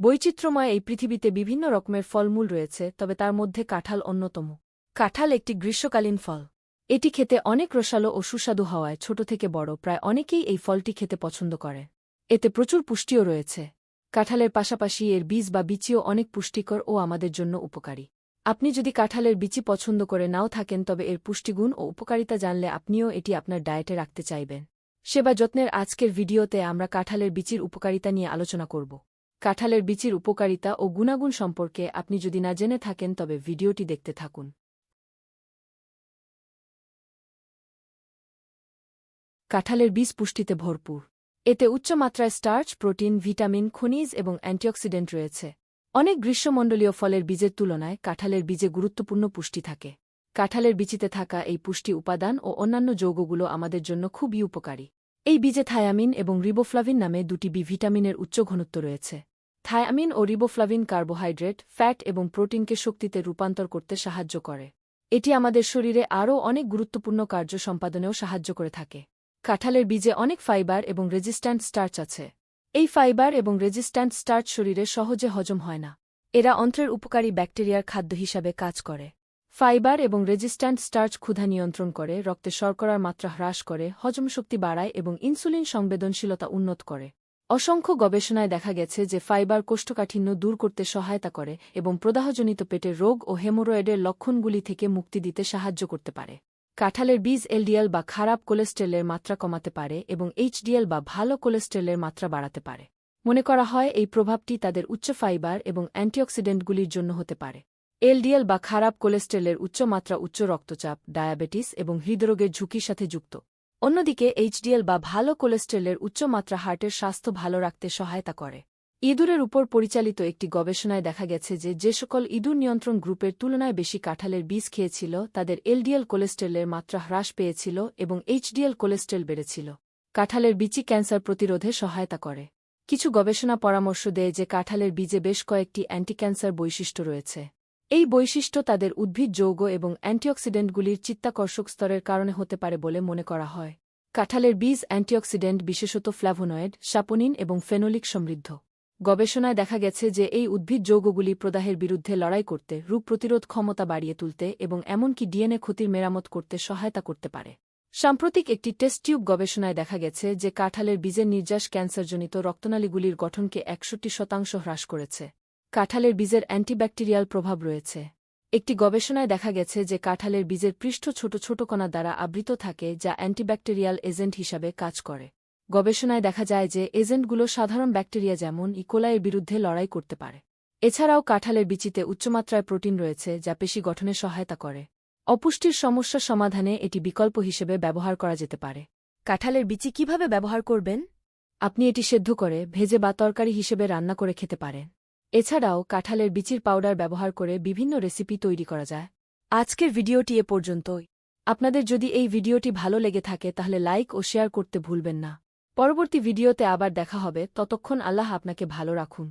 বৈচিত্র্যময় এই পৃথিবীতে বিভিন্ন রকমের ফলমূল রয়েছে, তবে তার মধ্যে কাঁঠাল অন্যতম। কাঁঠাল একটি গ্রীষ্মকালীন ফল। এটি খেতে অনেক রসালো ও সুস্বাদু হওয়ায় ছোট থেকে বড়, প্রায় অনেকেই এই ফলটি খেতে পছন্দ করে। এতে প্রচুর পুষ্টিও রয়েছে। কাঁঠালের পাশাপাশি এর বীজ বা বিচিও অনেক পুষ্টিকর ও আমাদের জন্য উপকারী। আপনি যদি কাঁঠালের বিচি পছন্দ করে নাও থাকেন, তবে এর পুষ্টিগুণ ও উপকারিতা জানলে আপনিও এটি আপনার ডায়েটে রাখতে চাইবেন। সেবা যত্নের আজকের ভিডিওতে আমরা কাঁঠালের বিচির উপকারিতা নিয়ে আলোচনা করব। কাঁঠালের বিচির উপকারিতা ও গুণাগুণ সম্পর্কে আপনি যদি না জেনে থাকেন, তবে ভিডিওটি দেখতে থাকুন। কাঁঠালের বীজ পুষ্টিতে ভরপুর। এতে উচ্চমাত্রায় স্টার্চ, প্রোটিন, ভিটামিন, খনিজ এবং অ্যান্টিঅক্সিডেন্ট রয়েছে। অনেক গ্রীষ্মমণ্ডলীয় ফলের বীজের তুলনায় কাঁঠালের বীজে গুরুত্বপূর্ণ পুষ্টি থাকে। কাঁঠালের বীচিতে থাকা এই পুষ্টি উপাদান ও অন্যান্য যৌগগুলো আমাদের জন্য খুবই উপকারী। এই বীজে থায়ামিন এবং রিবোফ্লাভিন নামে দুটি বি ভিটামিনের উচ্চ ঘনত্ব রয়েছে। থায়ামিন ও রিবোফ্লাভিন কার্বোহাইড্রেট ফ্যাট এবং প্রোটিনকে শক্তিতে রূপান্তর করতে সাহায্য করে। এটি আমাদের শরীরে আরও অনেক গুরুত্বপূর্ণ কার্য সম্পাদনেও সাহায্য করে থাকে। কাঁঠালের বীজে অনেক ফাইবার এবং রেজিস্ট্যান্ট স্টার্চ আছে। এই ফাইবার এবং রেজিস্ট্যান্ট স্টার্চ শরীরে সহজে হজম হয় না। এরা অন্ত্রের উপকারী ব্যাকটেরিয়ার খাদ্য হিসাবে কাজ করে। ফাইবার এবং রেজিস্ট্যান্ট স্টার্চ ক্ষুধা নিয়ন্ত্রণ করে, রক্তে শর্করার মাত্রা হ্রাস করে, হজম শক্তি বাড়ায় এবং ইনসুলিন সংবেদনশীলতা উন্নত করে। অসংখ্য গবেষণায় দেখা গেছে যে ফাইবার কোষ্ঠকাঠিন্য দূর করতে সহায়তা করে এবং প্রদাহজনিত পেটের রোগ ও হেমোরয়েডের লক্ষণগুলি থেকে মুক্তি দিতে সাহায্য করতে পারে। কাঁঠালের বীজ এলডিএল বা খারাপ কোলেস্টেরলের মাত্রা কমাতে পারে এবং এইচডিএল বা ভালো কোলেস্টেরলের মাত্রা বাড়াতে পারে। মনে করা হয় এই প্রভাবটি তাদের উচ্চ ফাইবার এবং অ্যান্টিঅক্সিডেন্টগুলির জন্য হতে পারে। এলডিএল বা খারাপ কোলেস্টেরলের উচ্চ মাত্রা উচ্চ রক্তচাপ, ডায়াবেটিস এবং হৃদরোগের ঝুঁকির সাথে যুক্ত। অন্যদিকে, এইচডিএল বা ভালো কোলেস্টেরলের উচ্চমাত্রা হার্টের স্বাস্থ্য ভালো রাখতে সহায়তা করে। ইঁদুরের উপর পরিচালিত একটি গবেষণায় দেখা গেছে যে যে সকল ইঁদুর নিয়ন্ত্রণ গ্রুপের তুলনায় বেশি কাঁঠালের বীজ খেয়েছিল, তাদের এলডিএল কোলেস্টেরলের মাত্রা হ্রাস পেয়েছিল এবং এইচডিএল কোলেস্টেরল বেড়েছিল। কাঁঠালের বিচি ক্যান্সার প্রতিরোধে সহায়তা করে। কিছু গবেষণা পরামর্শ দেয় যে, কাঁঠালের বীজে বেশ কয়েকটি অ্যান্টিক্যান্সার বৈশিষ্ট্য রয়েছে। এই বৈশিষ্ট্য তাদের উদ্ভিদ যৌগ এবং অ্যান্টিঅক্সিডেন্টগুলির চিত্তাকর্ষক স্তরের কারণে হতে পারে বলে মনে করা হয়। কাঁঠালের বীজ অ্যান্টিঅক্সিডেন্ট, বিশেষত ফ্ল্যাভোনয়েড সাপোনিন এবং ফেনোলিক সমৃদ্ধ। গবেষণায় দেখা গেছে যে এই উদ্ভিদ যৌগগুলি প্রদাহের বিরুদ্ধে লড়াই করতে, রোগ প্রতিরোধ ক্ষমতা বাড়িয়ে তুলতে এবং এমনকি ডিএনএ ক্ষতির মেরামত করতে সহায়তা করতে পারে। সাম্প্রতিক একটি টেস্ট টিউব গবেষণায় দেখা গেছে যে কাঁঠালের বীজের নির্যাস ক্যান্সারজনিত রক্তনালীগুলির গঠনকে একষট্টি শতাংশ হ্রাস করেছে। কাঁঠালের বীজের অ্যান্টিব্যাকটেরিয়াল প্রভাব রয়েছে। একটি গবেষণায় দেখা গেছে যে কাঁঠালের বীজের পৃষ্ঠ ছোট ছোট কণা দ্বারা আবৃত থাকে, যা অ্যান্টিব্যাকটেরিয়াল এজেন্ট হিসাবে কাজ করে। গবেষণায় দেখা যায় যে এজেন্টগুলো সাধারণ ব্যাকটেরিয়া যেমন ইকোলাইয়ের বিরুদ্ধে লড়াই করতে পারে। এছাড়াও কাঁঠালের বিচিতে উচ্চমাত্রায় প্রোটিন রয়েছে, যা পেশি গঠনে সহায়তা করে। অপুষ্টির সমস্যা সমাধানে এটি বিকল্প হিসেবে ব্যবহার করা যেতে পারে। কাঁঠালের বিচি কীভাবে ব্যবহার করবেন? আপনি এটি সেদ্ধ করে, ভেজে বা তরকারি হিসেবে রান্না করে খেতে পারেন। এছাড়াও কাঁঠালের বিচির পাউডার ব্যবহার করে বিভিন্ন রেসিপি তৈরি করা যায়। আজকের ভিডিওটি এ পর্যন্তই। আপনাদের যদি এই ভিডিওটি ভালো লেগে থাকে তাহলে লাইক ও শেয়ার করতে ভুলবেন না। পরবর্তী ভিডিওতে আবার দেখা হবে। ততক্ষণ আল্লাহ আপনাকে ভালো রাখুন।